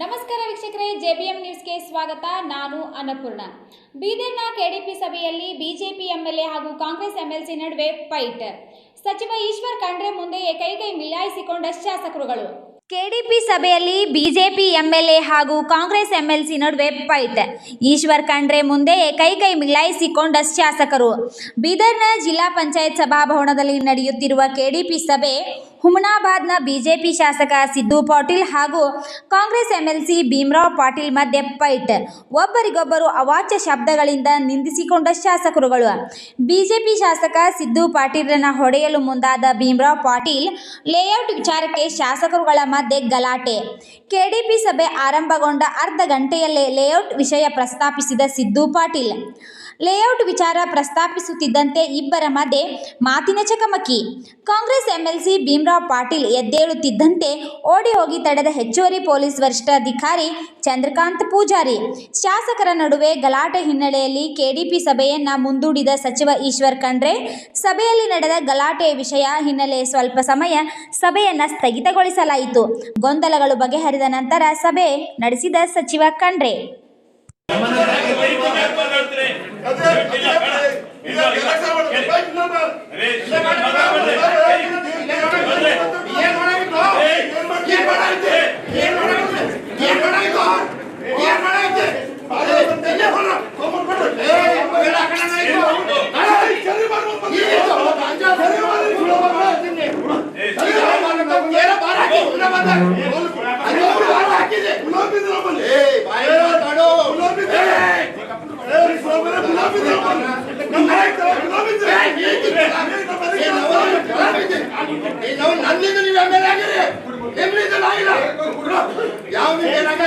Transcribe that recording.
ನಮಸ್ಕಾರ ವೀಕ್ಷಕರೇ, ಜೆಬಿಎಂ ನ್ಯೂಸ್ಗೆ ಸ್ವಾಗತ. ನಾನು ಅನ್ನಪೂರ್ಣ. ಬೀದರ್ನ ಕೆಡಿಪಿ ಸಭೆಯಲ್ಲಿ ಬಿಜೆಪಿ ಎಂಎಲ್ಎ ಹಾಗೂ ಕಾಂಗ್ರೆಸ್ ಎಂಎಲ್ಸಿ ನಡುವೆ ಫೈಟ್. ಸಚಿವ ಈಶ್ವರ್ ಖಂಡ್ರೆ ಮುಂದೆ ಕೈಕೈ ಮಿಲಾಯಿಸಿಕೊಂಡ ಶಾಸಕರುಗಳು. ಕೆಡಿಪಿ ಸಭೆಯಲ್ಲಿ ಬಿಜೆಪಿ ಎಂಎಲ್ಎ ಹಾಗೂ ಕಾಂಗ್ರೆಸ್ ಎಂಎಲ್ಸಿ ನಡುವೆ ಫೈಟ್. ಈಶ್ವರ್ ಖಂಡ್ರೆ ಮುಂದೆ ಕೈಕೈ ಮಿಲಾಯಿಸಿಕೊಂಡ ಶಾಸಕರು. ಬೀದರ್ನ ಜಿಲ್ಲಾ ಪಂಚಾಯತ್ ಸಭಾಭವನದಲ್ಲಿ ನಡೆಯುತ್ತಿರುವ ಕೆಡಿಪಿ ಸಭೆ ಹುಮನಾಬಾದ್ನ ಬಿಜೆಪಿ ಶಾಸಕ ಸಿದ್ದು ಪಾಟೀಲ್ ಹಾಗೂ ಕಾಂಗ್ರೆಸ್ ಎಂಎಲ್ಸಿ ಭೀಮರಾವ್ ಪಾಟೀಲ್ ಮಧ್ಯೆ ಫೈಟ್. ಒಬ್ಬರಿಗೊಬ್ಬರು ಅವಾಚ್ಯ ಶಬ್ದಗಳಿಂದ ನಿಂದಿಸಿಕೊಂಡ ಶಾಸಕರುಗಳು. ಬಿಜೆಪಿ ಶಾಸಕ ಸಿದ್ದು ಪಾಟೀಲ್ರನ್ನ ಹೊಡೆಯಲು ಮುಂದಾದ ಭೀಮರಾವ್ ಪಾಟೀಲ್ ಲೇಔಟ್ ವಿಚಾರಕ್ಕೆ ಶಾಸಕರುಗಳ ಮಧ್ಯೆ ಗಲಾಟೆ. ಕೆಡಿಪಿ ಸಭೆ ಆರಂಭಗೊಂಡ ಅರ್ಧ ಗಂಟೆಯಲ್ಲೇ ಲೇಔಟ್ ವಿಷಯ ಪ್ರಸ್ತಾಪಿಸಿದ ಸಿದ್ದು ಪಾಟೀಲ್ ಲೇಔಟ್ ವಿಚಾರ ಪ್ರಸ್ತಾಪಿಸುತ್ತಿದ್ದಂತೆ ಇಬ್ಬರ ಮಧ್ಯೆ ಮಾತಿನ ಚಕಮಕಿ. ಕಾಂಗ್ರೆಸ್ ಎಂಎಲ್ಸಿ ಭೀಮರಾವ್ ಪಾಟೀಲ್ ಎದ್ದೇಳುತ್ತಿದ್ದಂತೆ ಓಡಿ ಹೋಗಿ ತಡೆದ ಹೆಚ್ಚುವರಿ ಪೊಲೀಸ್ ವರಿಷ್ಠಾಧಿಕಾರಿ ಚಂದ್ರಕಾಂತ್ ಪೂಜಾರಿ. ಶಾಸಕರ ನಡುವೆ ಗಲಾಟೆ ಹಿನ್ನೆಲೆಯಲ್ಲಿ ಕೆಡಿಪಿ ಸಭೆಯನ್ನ ಮುಂದೂಡಿದ ಸಚಿವ ಈಶ್ವರ್ ಖಂಡ್ರೆ, ಸಭೆಯಲ್ಲಿ ನಡೆದ ಗಲಾಟೆ ವಿಷಯ ಹಿನ್ನೆಲೆ ಸ್ವಲ್ಪ ಸಮಯ ಸಭೆಯನ್ನ ಸ್ಥಗಿತಗೊಳಿಸಲಾಯಿತು. ಗೊಂದಲಗಳು ಬಗೆಹರಿದ ನಂತರ ಸಭೆ ನಡೆಸಿದ ಸಚಿವ ಖಂಡ್ರೆ. ಬಾರ ಹಾಕಿ ಬಂದ ಬಾರ ಹಾಕಿದೆ ಗುಲಾಬಿ ನನ್ನಿಂದ ನೀವು ಎಂ ಎಲ್ ಆಗಿರಿ ಎಮ್ಮಿಂದ ನಾಯಿಲ್ಲ ಯಾವ ಏನಾಗ